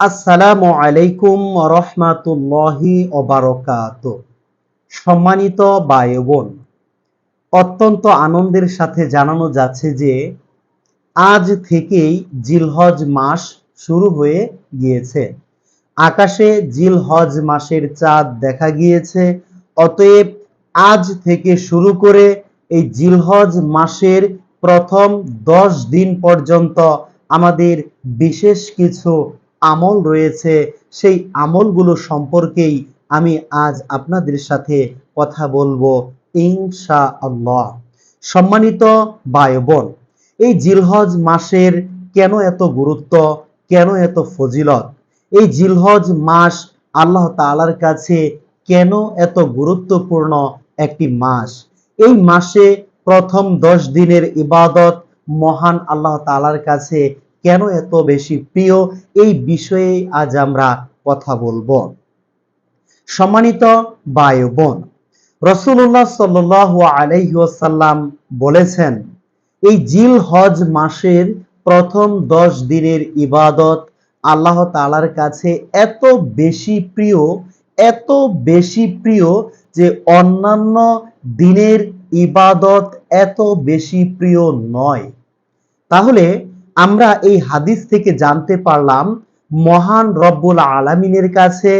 আসসালামু আলাইকুম রহমাতুল্লাহি ওবারকাত। সম্মানিত ভাই বোন অত্যন্ত আনন্দের সাথে জানানো যাচ্ছে যে আজ থেকেই জিলহজ মাস শুরু হয়ে গিয়েছে। আকাশে জিলহজ মাসের চাঁদ দেখা গিয়েছে, অতএব আজ থেকে শুরু করে এই জিলহজ মাসের প্রথম দশ দিন পর্যন্ত আমাদের বিশেষ কিছু আমল রয়েছে, সেই আমলগুলো সম্পর্কেই আমি আজ আপনাদের সাথে কথা বলব ইনশা আল্লাহ সম্মানিত ভাই বোন এই জিলহজ মাসের কেন এত গুরুত্ব, কেন এত ফজিলত? এই জিলহজ মাস আল্লাহ তালার কাছে কেন এত গুরুত্বপূর্ণ একটি মাস? এই মাসে প্রথম দশ দিনের ইবাদত মহান আল্লাহ তালার কাছে কেন এত বেশি প্রিয়? এই বিষয়ে আজ আমরা কথা বলব। সম্মানিত ভাই বোন রসুল্লাহ সাল আলাইসাল্লাম বলেছেন, এই জিল হজ মাসের প্রথম দশ দিনের ইবাদত আল্লাহ তালার কাছে এত বেশি প্রিয়, এত বেশি প্রিয় যে অন্যান্য দিনের ইবাদত এত বেশি প্রিয় নয়। তাহলে আমরা এই হাদিস থেকে জানতে পারলাম, মহান রব্বুল আলমিনের কাছে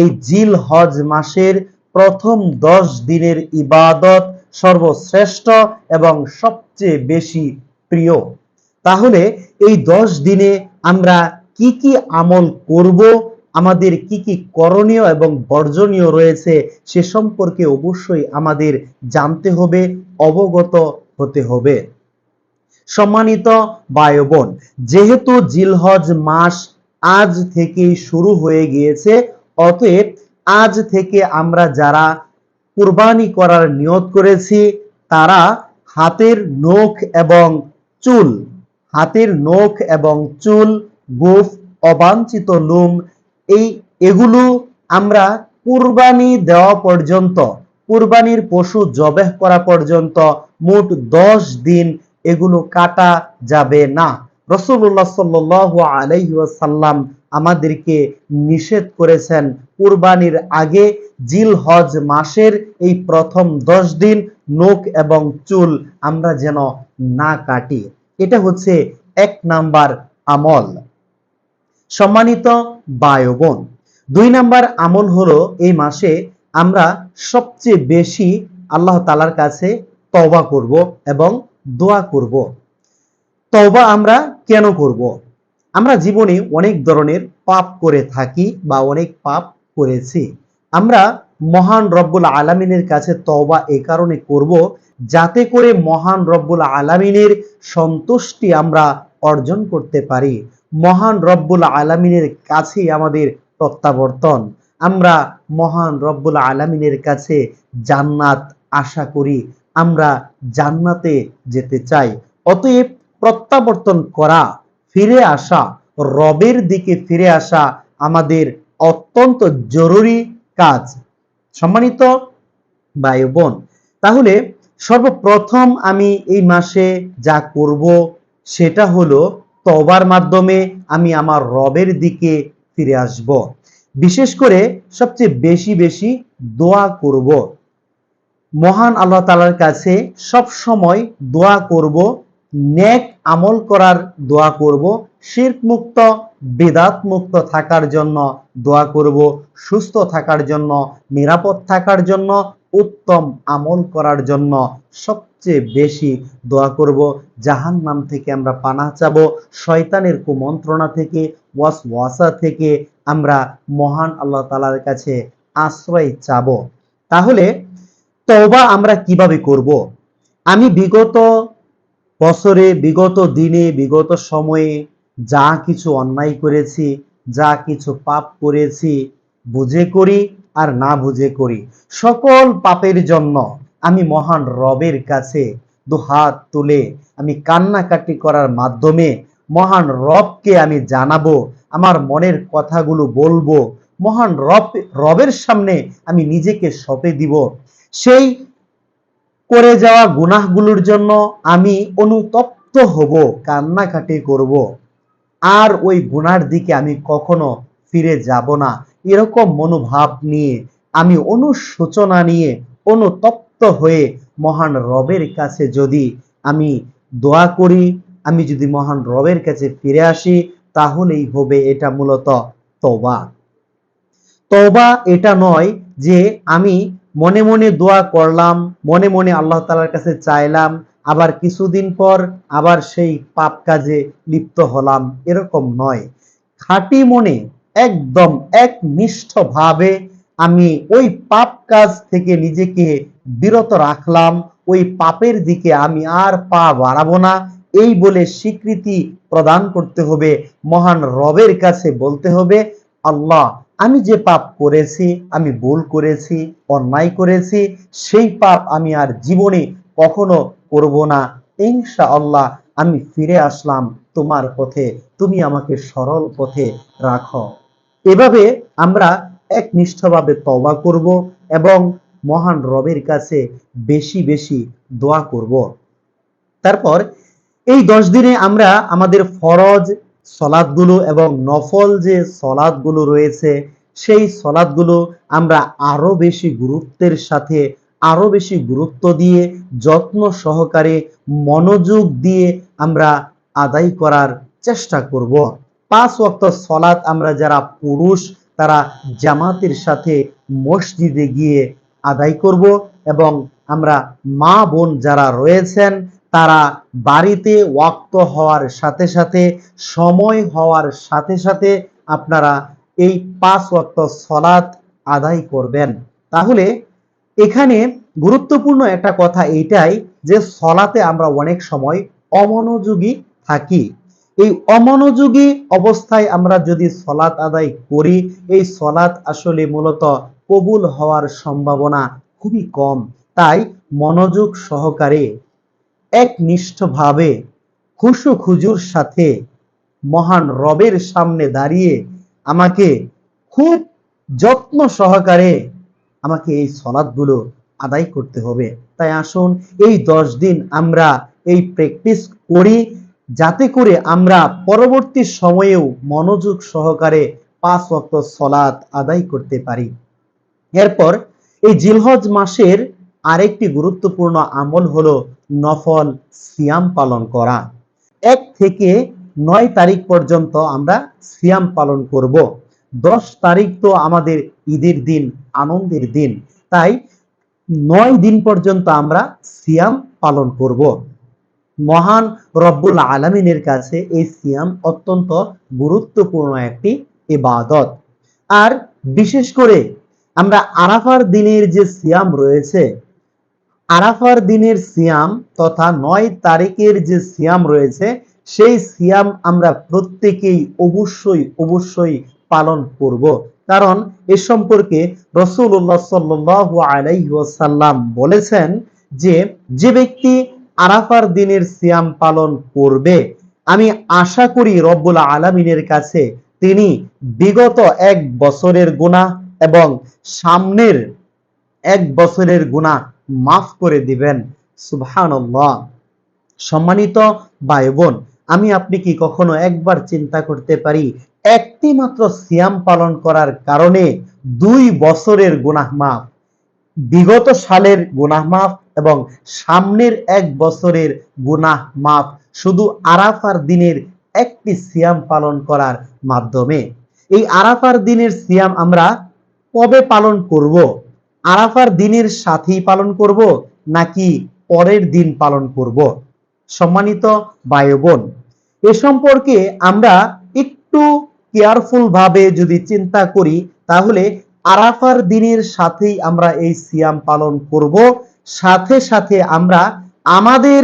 এই জিল হজ মাসের প্রথম দশ দিনের ইবাদত সর্বশ্রেষ্ঠ এবং সবচেয়ে বেশি প্রিয়। তাহলে এই দশ দিনে আমরা কি কি আমল করব, আমাদের কি কি করণীয় এবং বর্জনীয় রয়েছে সে সম্পর্কে অবশ্যই আমাদের জানতে হবে, অবগত হতে হবে। সম্মানিত বায়ু বোন, যেহেতু জিলহজ মাস আজ থেকেই শুরু হয়ে গিয়েছে, অতএব আজ থেকে আমরা যারা কুরবানি করার নিয়ত করেছি, তারা হাতের নখ এবং চুল, হাতের নখ এবং চুল, গোফ, অবাঞ্ছিত লুম, এই এগুলো আমরা কুরবানি দেওয়া পর্যন্ত, কুরবানির পশু জবেহ করা পর্যন্ত মোট দশ দিন এগুলো কাটা যাবে না। রসুল্লাহ সাল্লাহ আলাইসাল্লাম আমাদেরকে নিষেধ করেছেন কুরবানির আগে জিল হজ মাসের এই প্রথম দশ দিন নখ এবং চুল আমরা যেন না কাটি। এটা হচ্ছে এক নাম্বার আমল। সম্মানিত বায়বন দুই নাম্বার আমল হলো এই মাসে আমরা সবচেয়ে বেশি আল্লাহ তালার কাছে তবা করব এবং দোয়া করব। তবা আমরা কেন করব? আমরা জীবনে অনেক ধরনের পাপ করে থাকি বা অনেক পাপ করেছি। আমরা মহান রব্বুল আলামিনের কাছে তবা এ কারণে করব যাতে করে মহান রব্বুল আলামিনের সন্তুষ্টি আমরা অর্জন করতে পারি। মহান রব্বুল আলামিনের কাছেই আমাদের প্রত্যাবর্তন। আমরা মহান রব্বুল আলামিনের কাছে জান্নাত আশা করি। আমরা জান্নাতে যেতে চাই। অতএব প্রত্যাবর্তন করা, ফিরে আসা, রবের দিকে ফিরে আসা আমাদের অত্যন্ত জরুরি কাজ। সম্মানিত ভাই বোন তাহলে সর্বপ্রথম আমি এই মাসে যা করব সেটা হলো তবার মাধ্যমে আমি আমার রবের দিকে ফিরে আসব। বিশেষ করে সবচেয়ে বেশি বেশি দোয়া করব। মহান আল্লাহ তালার কাছে সব সময় দোয়া করব, নেক আমল করার দোয়া করব, শির্ক মুক্ত, বেদাত মুক্ত থাকার জন্য দোয়া করব, সুস্থ থাকার জন্য, নিরাপদ থাকার জন্য, উত্তম আমল করার জন্য সবচেয়ে বেশি দোয়া করব। জাহান নাম থেকে আমরা পানা চাব, শয়তানের কুমন্ত্রণা থেকে ওয়াস ওয়াসা থেকে আমরা মহান আল্লাহ তালার কাছে আশ্রয় চাব। তাহলে তবা আমরা কীভাবে করব? আমি বিগত বছরে, বিগত দিনে, বিগত সময়ে যা কিছু অন্যায় করেছি, যা কিছু পাপ করেছি, বুঝে করি আর না বুঝে করি। সকল পাপের জন্য আমি মহান রবের কাছে দু হাত তুলে আমি কান্নাকাটি করার মাধ্যমে মহান রবকে আমি জানাব, আমার মনের কথাগুলো বলব, মহান রব, রবের সামনে আমি নিজেকে সপে দিব। সেই করে যাওয়া গুনাহগুলোর জন্য আমি অনুতপ্ত হব, কান্নাকাটি করব। আর ওই গুনার দিকে আমি কখনো ফিরে যাব না। এরকম মনোভাব নিয়ে, আমি অনুশোচনা নিয়ে অনুতপ্ত হয়ে মহান রবের কাছে যদি আমি দোয়া করি, আমি যদি মহান রবের কাছে ফিরে আসি, তাহলেই হবে এটা মূলত তবা তবা এটা নয় যে আমি মনে মনে দোয়া করলাম, মনে মনে আল্লাহ তালার কাছে চাইলাম, আবার কিছুদিন পর আবার সেই পাপ কাজে লিপ্ত হলাম। এরকম নয়। খাঁটি মনে, একদম একনিষ্ঠভাবে আমি ওই পাপ কাজ থেকে নিজেকে বিরত রাখলাম, ওই পাপের দিকে আমি আর পা বাড়াবো না। এই বলে স্বীকৃতি প্রদান করতে হবে, মহান রবের কাছে বলতে হবে, আল্লাহ আমি যে পাপ করেছি, আমি ভুল করেছি, অন্যায় করেছি, সেই পাপ আমি আর জীবনে কখনো করব না। ইনশা আল্লাহ আমি ফিরে আসলাম তোমার পথে। তুমি আমাকে সরল পথে রাখো। এভাবে আমরা একনিষ্ঠভাবে তওবা করব এবং মহান রবের কাছে বেশি বেশি দোয়া করব। তারপর এই দশ দিনে আমরা আমাদের ফরজ সলাদগুলো এবং নফল যে সলাদগুলো রয়েছে, সেই সলাদগুলো আমরা আরও বেশি গুরুত্বের সাথে, আরও বেশি গুরুত্ব দিয়ে, যত্ন সহকারে, মনোযোগ দিয়ে আমরা আদায় করার চেষ্টা করব। পাঁচ ওয়াক্ত সলাৎ আমরা যারা পুরুষ, তারা জামাতের সাথে মসজিদে গিয়ে আদায় করব এবং আমরা মা বোন যারা রয়েছেন তারা বাড়িতে ওয়াক্ত হওয়ার সাথে সাথে, সময় হওয়ার সাথে সাথে আপনারা এই পাঁচ ওয়াক্ত সলাৎ আদায় করবেন। তাহলে এখানে গুরুত্বপূর্ণ একটা কথা এইটাই যে সলাতে আমরা অনেক সময় অমনোযোগী থাকি। এই অমনোযোগী অবস্থায় আমরা যদি সলাৎ আদায় করি, এই সলাৎ আসলে মূলত কবুল হওয়ার সম্ভাবনা খুবই কম। তাই মনোযোগ সহকারে একনিষ্ঠভাবে খুশু খুজুর সাথে মহান রবের সামনে দাঁড়িয়ে আমাকে খুব যত্ন সহকারে আমাকে এই সলাদগুলো আদায় করতে হবে। তাই আসুন এই দশ দিন আমরা এই প্র্যাকটিস করি, যাতে করে আমরা পরবর্তী সময়েও মনোযোগ সহকারে পাঁচ ওয়াক্ত সলাৎ আদায় করতে পারি। এরপর এই জিলহজ মাসের আরেকটি গুরুত্বপূর্ণ আমল হলো নফল সিয়াম পালন করা। এক থেকে নয় তারিখ পর্যন্ত আমরা সিয়াম পালন করব। দশ তারিখ তো আমাদের ঈদের দিন, আনন্দের দিন। তাই নয় দিন পর্যন্ত আমরা সিয়াম পালন করব। মহান রব্বুল আলমিনের কাছে এই সিয়াম অত্যন্ত গুরুত্বপূর্ণ একটি ইবাদত। আর বিশেষ করে আমরা আরাফার দিনের যে সিয়াম রয়েছে আরাফার দিনের সিয়াম তথা নয় তারিখের যে সিয়াম রয়েছে, সেই সিয়াম আমরা প্রত্যেকেই অবশ্যই অবশ্যই পালন করব। কারণ এ সম্পর্কে রসুল্লাহ সাল্লু আলাইসাল্লাম বলেছেন যে যে ব্যক্তি আরাফার দিনের সিয়াম পালন করবে, আমি আশা করি রব্বুল আলমিনের কাছে তিনি বিগত এক বছরের গুণা এবং সামনের এক বছরের গুণা মাফ করে দিবেন। সুবহানাল্লাহ। সম্মানিত ভাই বোন আমি আপনি কি কখনো একবার চিন্তা করতে পারি, একটি মাত্র সিয়াম পালন করার কারণে দুই বছরের গুনাহ মাফ, বিগত সালের গুনাহ মাফ এবং সামনের এক বছরের গুনাহ মাফ শুধু আরাফার দিনের একটি সিয়াম পালন করার মাধ্যমে? এই আরাফার দিনের সিয়াম আমরা কবে পালন করব? আরাফার দিনের সাথেই পালন করব নাকি পরের দিন পালন করব? সম্মানিত বায়ু বোন এ সম্পর্কে আমরা একটু কেয়ারফুল ভাবে যদি চিন্তা করি, তাহলে আরাফার দিনের সাথেই আমরা এই সিয়াম পালন করব। সাথে সাথে আমরা আমাদের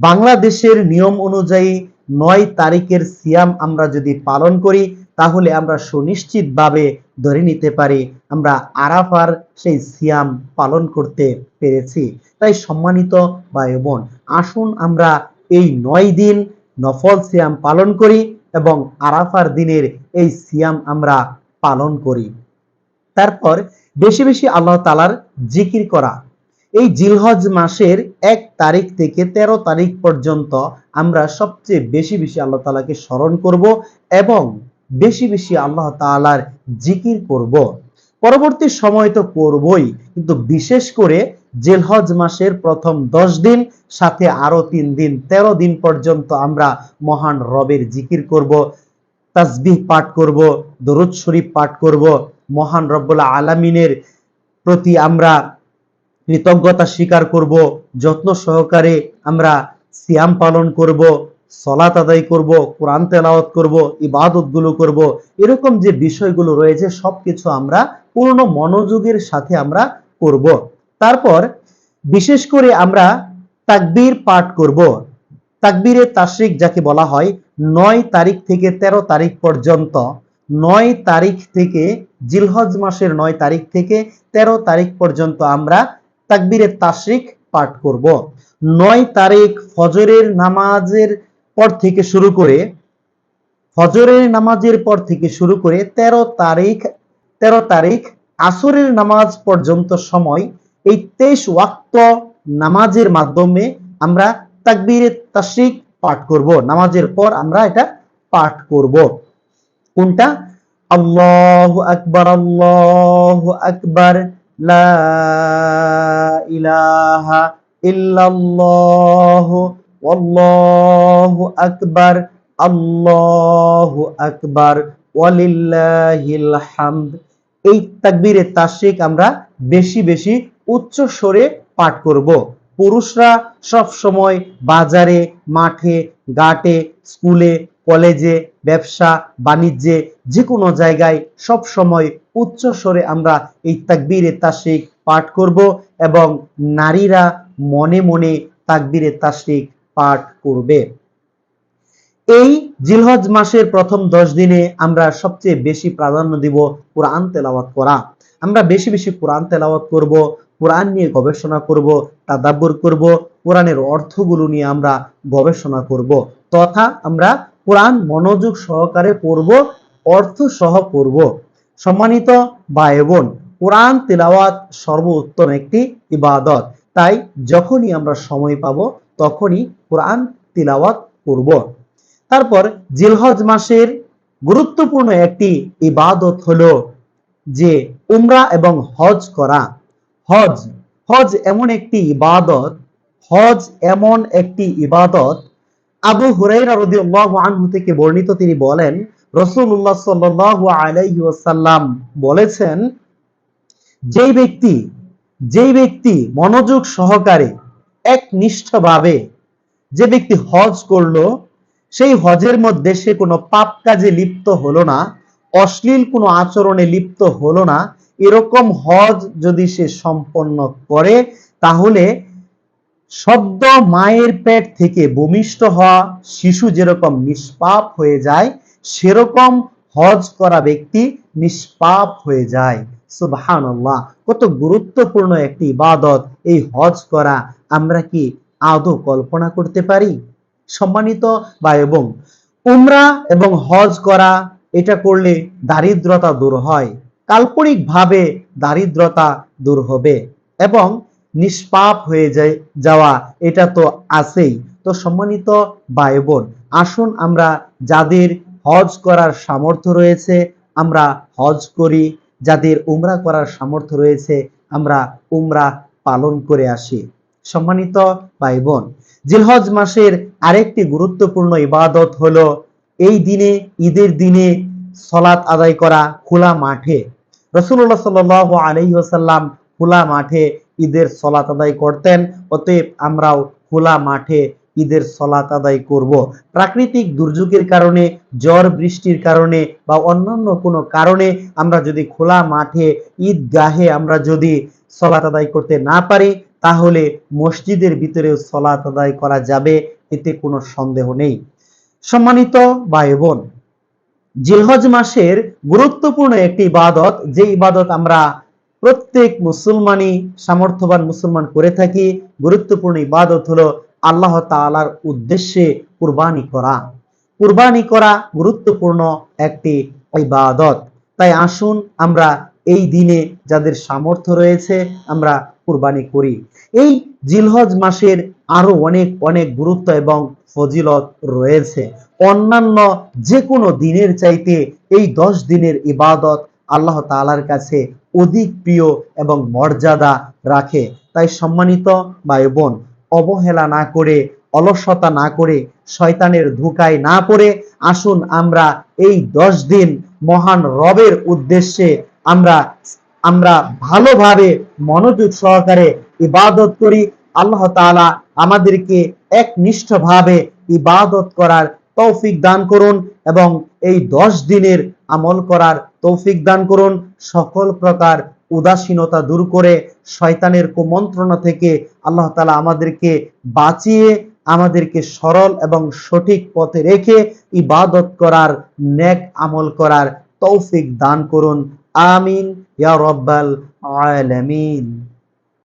বাংলাদেশের নিয়ম অনুযায়ী নয় তারিখের সিয়াম আমরা যদি পালন করি তাহলে আমরা সুনিশ্চিতভাবে ধরে নিতে পারি আমরা আরাফার সেই সিয়াম পালন করতে পেরেছি। তাই সম্মানিত ভাই বোন আসুন আমরা এই নয় দিন নফল সিয়াম পালন করি এবং আরাফার দিনের এই সিয়াম আমরা পালন করি। তারপর বেশি বেশি আল্লাহ তালার জিকির করা। এই জিলহজ মাসের এক তারিখ থেকে ১৩ তারিখ পর্যন্ত আমরা সবচেয়ে বেশি বেশি আল্লাহ তাআলাকে স্মরণ করব এবং বেশি বেশি আল্লাহ তাআলার জিকির করব। পরবর্তী সময় তো করবই, কিন্তু বিশেষ করে জেলহজ মাসের প্রথম দশ দিন, সাথে আরও তিন দিন ১৩ দিন পর্যন্ত আমরা মহান রবের জিকির করব, তাসবিহ পাঠ করব, দরুদ শরীফ পাঠ করব, মহান রব্বুল আলামিনের প্রতি আমরা কৃতজ্ঞতা স্বীকার করব, যত্ন সহকারে আমরা সিয়াম পালন করব সলাত আদায় করব, কোরআন তেলাওয়াত করব ইবাদতগুলো করব, এরকম যে বিষয়গুলো রয়েছে, সবকিছু আমরা পূর্ণ মনোযোগের সাথে আমরা করব। তারপর বিশেষ করে আমরা তাকবীর পাঠ করব। তাকবীরে তাশরিক যাকে বলা হয়, নয় তারিখ থেকে ১৩ তারিখ পর্যন্ত, নয় তারিখ থেকে জিলহজ মাসের নয় তারিখ থেকে ১৩ তারিখ পর্যন্ত আমরা তাকবীরে তাশরিক পাঠ করব। নয় তারিখ ফজরের নামাজের পর থেকে শুরু করে ফজরের নামাজের পর থেকে শুরু করে ১৩ তারিখ ১৩ তারিখ আসরের নামাজ পর্যন্ত সময় এই তেইশ ওয়াক্ত নামাজের মাধ্যমে আমরা তাকবীরে, তাশরিক পাঠ করব। নামাজের পর আমরা এটা পাঠ করব। কোনটা? আল্লাহ আকবার আল্লাহ আকবার ইলাহা ইল্লাল্লাহু ওয়াল্লাহু আকবার আল্লাহু আকবার ওয়ালিল্লাহিল হামদ এই তাকবীরে তাশরিক আমরা বেশি বেশি উচ্চ স্বরে পাঠ করব। পুরুষরা সব সময় বাজারে, মাঠে, ঘাটে, স্কুলে, কলেজে, ব্যবসা, বাণিজ্যে যে কোনো জায়গায় সব সময় উচ্চ স্বরে আমরা এই তাকবীরে তাশরিক পাঠ করব এবং নারীরা মনে মনে তাকবীরে তাশরিক পাঠ করবে। এই জিলহজ মাসের প্রথম দশ দিনে আমরা সবচেয়ে বেশি প্রাধান্য দিব কোরআন তেলাওয়াত করা। আমরা বেশি বেশি কোরআন তেলাওয়াত করব, কোরআন নিয়ে গবেষণা করব, তাদাব্বর করব, কোরআনের অর্থগুলো নিয়ে আমরা গবেষণা করব, তথা আমরা কোরআন মনোযোগ সহকারে পড়ব, অর্থ সহ পড়ব। সম্মানিত ভাই বোন কোরআন তেলাওয়াত সর্বোত্তম একটি ইবাদত। তাই যখনই আমরা সময় পাব, তখনই কোরআন তিলাওয়াত করব। তারপর জিলহজ মাসের গুরুত্বপূর্ণ একটি ইবাদত হলো যে উমরা এবং হজ করা। হজ হজ এমন একটি ইবাদত, হজ এমন একটি ইবাদত। আবু হুরাইরা রাদিয়াল্লাহু আনহু থেকে বর্ণিত তিনি বলেন, রাসূলুল্লাহ সাল্লাল্লাহু আলাইহি ওয়াসাল্লাম বলেছেন, যেই ব্যক্তি যেই ব্যক্তি মনোযোগ সহকারে একনিষ্ঠভাবে যে ব্যক্তি হজ করল, সেই হজের মধ্যে সে কোনো পাপ কাজে লিপ্ত হলো না, অশ্লীল কোনো আচরণে লিপ্ত হলো না, এরকম হজ যদি সে সম্পন্ন করে, তাহলে শব্দ মায়ের পেট থেকে ভূমিষ্ঠ হওয়া শিশু যেরকম নিষ্পাপ হয়ে যায়, সেরকম হজ করা ব্যক্তি নিষ্পাপ হয়ে যায়। সুবহানাল্লাহ, কত গুরুত্বপূর্ণ একটি ইবাদত, এই হজ করা আমরা কি আদৌ কল্পনা করতে পারি? সম্মানিত বা এবং উমরা এবং হজ করা, এটা করলে দারিদ্রতা দূর হয় কাল্পনিক ভাবে দারিদ্রতা দূর হবে এবং নিষ্পাপ হয়ে যায়, যাওয়া, এটা তো আছেই। তো সম্মানিত ভাই বোন, আসুন আমরা যাদের হজ করার সামর্থ্য রয়েছে, আমরা হজ করি যাদের উমরা করার সামর্থ্য রয়েছে, আমরা উমরা পালন করে আসি। সম্মানিত ভাই বোন জিলহজ মাসের আরেকটি গুরুত্বপূর্ণ ইবাদত হলো এই দিনে, ঈদের দিনে সলাৎ আদায় করা খোলা মাঠে। রসুল্লাহ সাল আলহি ওসাল্লাম খোলা মাঠে ঈদের সলাত আদায় করতেন, অতএব আমরাও খোলা মাঠে ঈদের সলাত আদায় করব। প্রাকৃতিক দুর্যোগের কারণে, ঝড় বৃষ্টির কারণে বা অন্যান্য কোনো কারণে আমরা যদি খোলা মাঠে, ঈদগাহে আমরা যদি সলাত আদায় করতে না পারি, তাহলে মসজিদের ভিতরেও সলাত আদায় করা যাবে, এতে কোনো সন্দেহ নেই। সম্মানিত ভাই বোন জিলহজ মাসের গুরুত্বপূর্ণ একটি ইবাদত, যে ইবাদত আমরা প্রত্যেক মুসলমানই, সামর্থ্যবান মুসলমান করে থাকি, গুরুত্বপূর্ণ ইবাদত হলো আল্লাহ তাআলার উদ্দেশ্যে কুরবানি করা। কুরবানি করা গুরুত্বপূর্ণ একটি ইবাদত। তাই আসুন আমরা এই দিনে যাদের সামর্থ্য রয়েছে আমরা কুরবানি করি। এই জিলহজ মাসের আরও অনেক অনেক গুরুত্ব এবং ফজিলত রয়েছে। অন্যান্য যে কোনো দিনের চাইতে এই দশ দিনের ইবাদত আল্লাহ তাআলার কাছে অধিক প্রিয় এবং মর্যাদা রাখে। তাই সম্মানিত ভাই বোন অবহেলা না করে, অলসতা না করে, শয়তানের ধোকায় না পড়ে, আসুন আমরা এই দশ দিন মহান রবের উদ্দেশ্যে আমরা আমরা ভালোভাবে মনোযোগ সহকারে ইবাদত করি। আল্লাহ তাআলা আমাদেরকে একনিষ্ঠভাবে ইবাদত করার তৌফিক দান করুন এবং এই দশ দিনের আমল করার তৌফিক দান করুন। সকল প্রকার উদাসীনতা দূর করে শয়তানের কুমন্ত্রণা থেকে আল্লাহ তালা আমাদেরকে বাঁচিয়ে, আমাদেরকে সরল এবং সঠিক পথে রেখে ইবাদত করার, নেক আমল করার তৌফিক দান করুন। আমিন। ইয়া রব্বাল আলামিন।